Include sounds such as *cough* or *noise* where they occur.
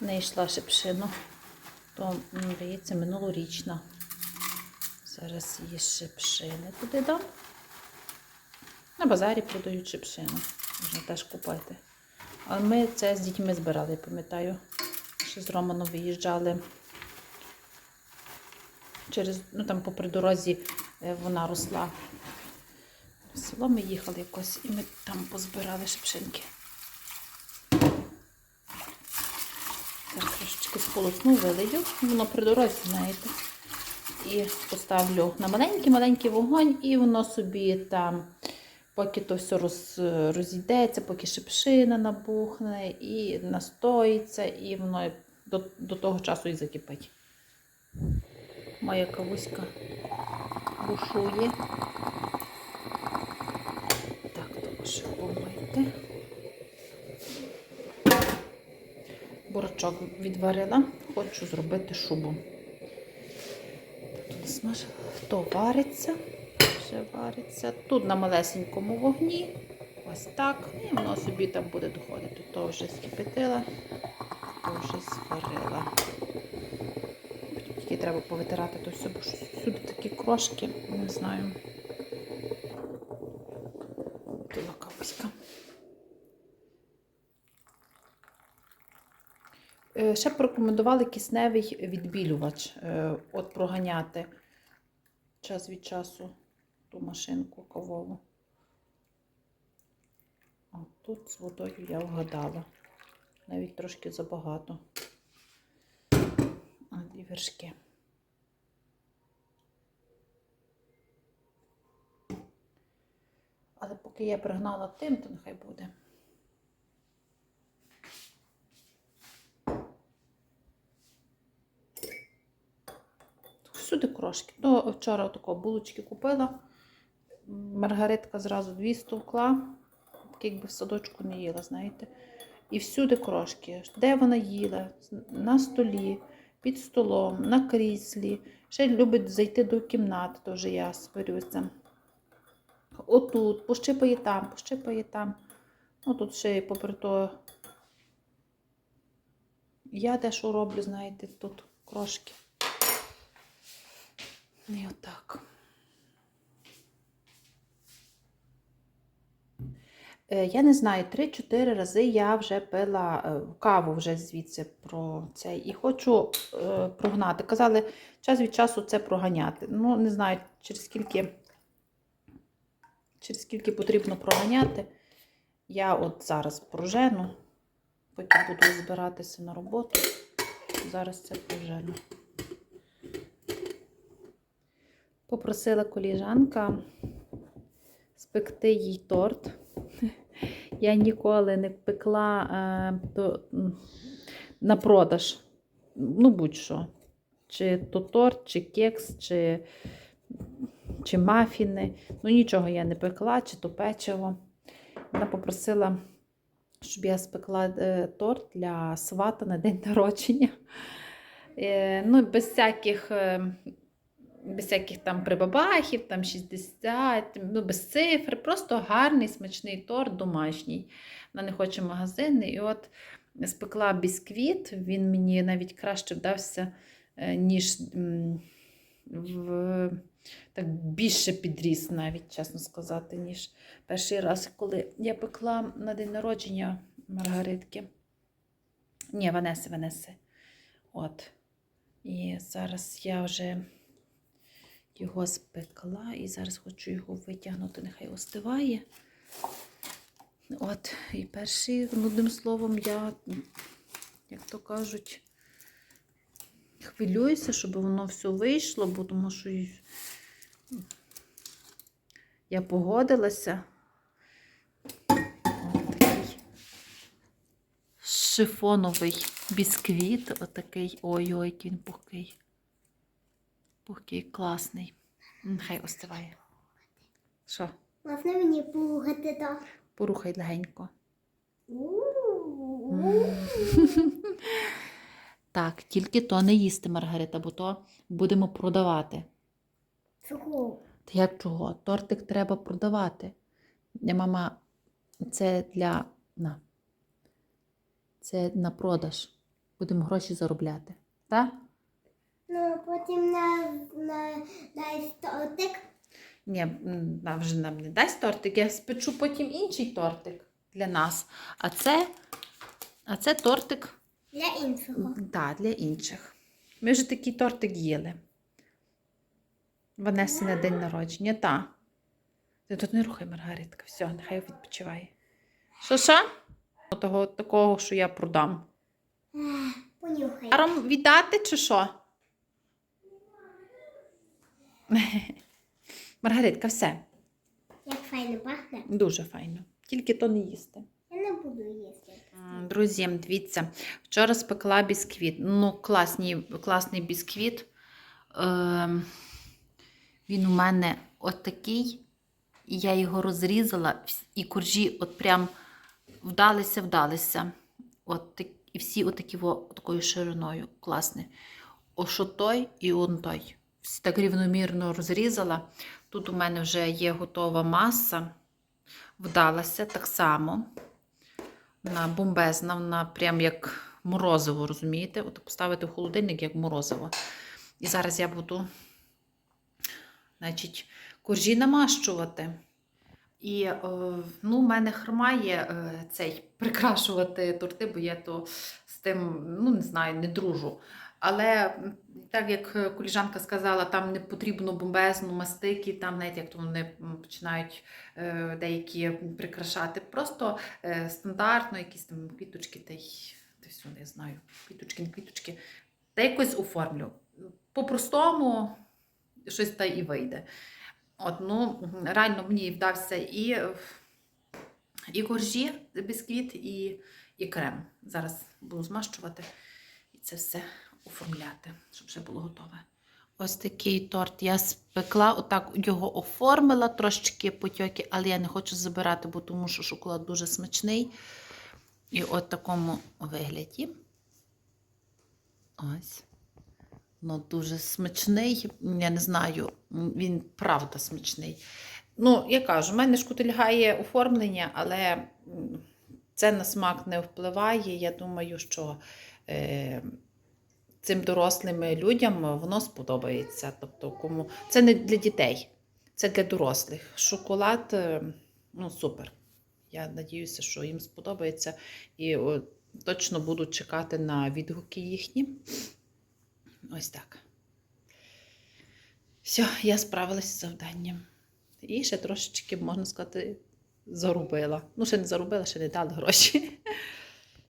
не йшла шипшину, то, здається, минулорічна. Зараз її шипшини туди дам. На базарі продають шипшину. Можна теж купити. Але ми це з дітьми збирали, я пам'ятаю. Ще з Романом виїжджали через, ну там попри дорозі е, вона росла. Село ми їхали якось і ми там позбирали шипшинки. Зараз сполосну, вилию. Воно при дорозі, знаєте. І поставлю на маленький-маленький вогонь, і воно собі там, поки то все роз, розійдеться, поки шипшина набухне, і настоїться, і воно до, до того часу і закипить. Моя кавуська бушує. Так, також помити. Бурачок відварила, хочу зробити шубу. Тут смажила. Вариться, вже вариться. Тут на малесенькому вогні. Ось так. І воно собі там буде доходити. То вже скипятила, то вже зварила. Тільки треба повитирати то все, бо сюди такі крошки, не знаю. Туди кавуська. Е, Ще порекомендували кисневий відбілювач. е, От проганяти час від часу ту машинку кавову. А тут з водою я вгадала. Навіть трошки забагато. А, і вершки. Але поки я пригнала тим, то нехай буде. Всюди крошки. Ну, вчора такого булочки купила. Маргаритка зразу дві стовкла, так якби в садочку не їла, знаєте. І всюди крошки. Де вона їла? На столі, під столом, на кріслі. Ще любить зайти до кімнати, то вже я сварюся. Отут, пощипає там, пощипає там. Ну, тут ще й попри то. Я дещо роблю, знаєте, тут крошки. І отак. Е, Я не знаю, 3-4 рази я вже пила е, каву вже звідси про це і хочу е, прогнати. Казали, час від часу це проганяти. Ну, не знаю, через скільки, через скільки потрібно проганяти. Я от зараз прожену, поки буду збиратися на роботу. Зараз це прожену. Попросила коліжанка спекти їй торт. *laughs* Я ніколи не пекла е, то, на продаж. Ну, будь-що. Чи то торт, чи кекс, чи, чи мафіни. Ну, нічого я не пекла, чи то печиво. Вона попросила, щоб я спекла е, торт для свата на день *laughs* народження. Е, ну, без всяких. е, без всяких там прибабахів, там 60, ну, без цифр, просто гарний смачний торт домашній. Вона не хоче магазинний. І от спекла бісквіт, він мені навіть краще вдався, е, ніж в, так більше підріс, навіть, чесно сказати, ніж перший раз, коли я пекла на день народження Маргаритки. Ні, Ванеси, Ванеси. От. І зараз я вже його спекла і зараз хочу його витягнути, нехай остиває. От, і перший, одним словом, я, як то кажуть, хвилююся, щоб воно все вийшло, бо тому що я погодилася. От шифоновий бісквіт, отакий, ой-ой, він пухкий. Пухкий, класний. Нехай остиває. Що? Можна мені пугати, так? Порухай легенько. *laughs* Так, тільки то не їсти, Маргарита, бо то будемо продавати. Чого? Та як чого? Тортик треба продавати. Я, мама, це для. На. Це на продаж. будемо гроші заробляти. Так? Ну, потім на, на, на стотик. Ні, нам вже нам не дасть тортик, я спечу потім інший тортик для нас. А це, а це тортик Для іншого. да, для інших. Ми вже такий тортик їли. Ванесі на день народження, та. Ти тут не рухай, Маргаритка, все, нехай відпочиває. Що що? Того, такого, що я продам. Понюхай. Даром віддати чи що? *laughs* Маргаритка, все. Як файно пахне. Дуже файно. Тільки то не їсти. Я не буду їсти. Друзі, дивіться, вчора спекла бісквіт. Ну, класний, класний бісквіт. Ем, він у мене отакий. І я його розрізала, і коржі от прям вдалися, вдалися. От, так- і всі отакі такою шириною. Класний. Ошо той і он той. Так рівномірно розрізала. Тут у мене вже є готова маса. Вдалася так само. Вона бомбезна, вона прям як морозиво, розумієте? От поставити в холодильник як морозиво. І зараз я буду, значить, коржі намащувати. І е, ну, в мене хромає е, цей прикрашувати торти, бо я то з тим, ну не знаю, не дружу. Але так як коліжанка сказала, там не потрібно бомбезну мастики, там навіть як то вони починають е, деякі прикрашати. Просто е, стандартно, якісь там квіточки, та й все, не знаю, квіточки, не квіточки. Та якось оформлю. По-простому щось та і вийде. От, ну, реально мені вдався і, е, і коржі, бісквіт, і, і крем. Зараз буду змащувати і це все оформляти, щоб вже було готове. Ось такий торт я спекла, отак його оформила трошечки потьоки, але я не хочу забирати, бо тому що шоколад дуже смачний. І от такому вигляді. Ось. Ну, дуже смачний. Я не знаю, він правда смачний. Ну, я кажу, в мене шкутильгає оформлення, але це на смак не впливає. Я думаю, що е, цим дорослим людям воно сподобається. Тобто, кому це не для дітей, це для дорослих. Шоколад е, ну, супер. Я надіюся, що їм сподобається і точно буду чекати на відгуки їхні. Ось так. Все, я справилася з завданням. І ще трошечки, можна сказати, заробила. Ну, ще не заробила, ще не дали гроші.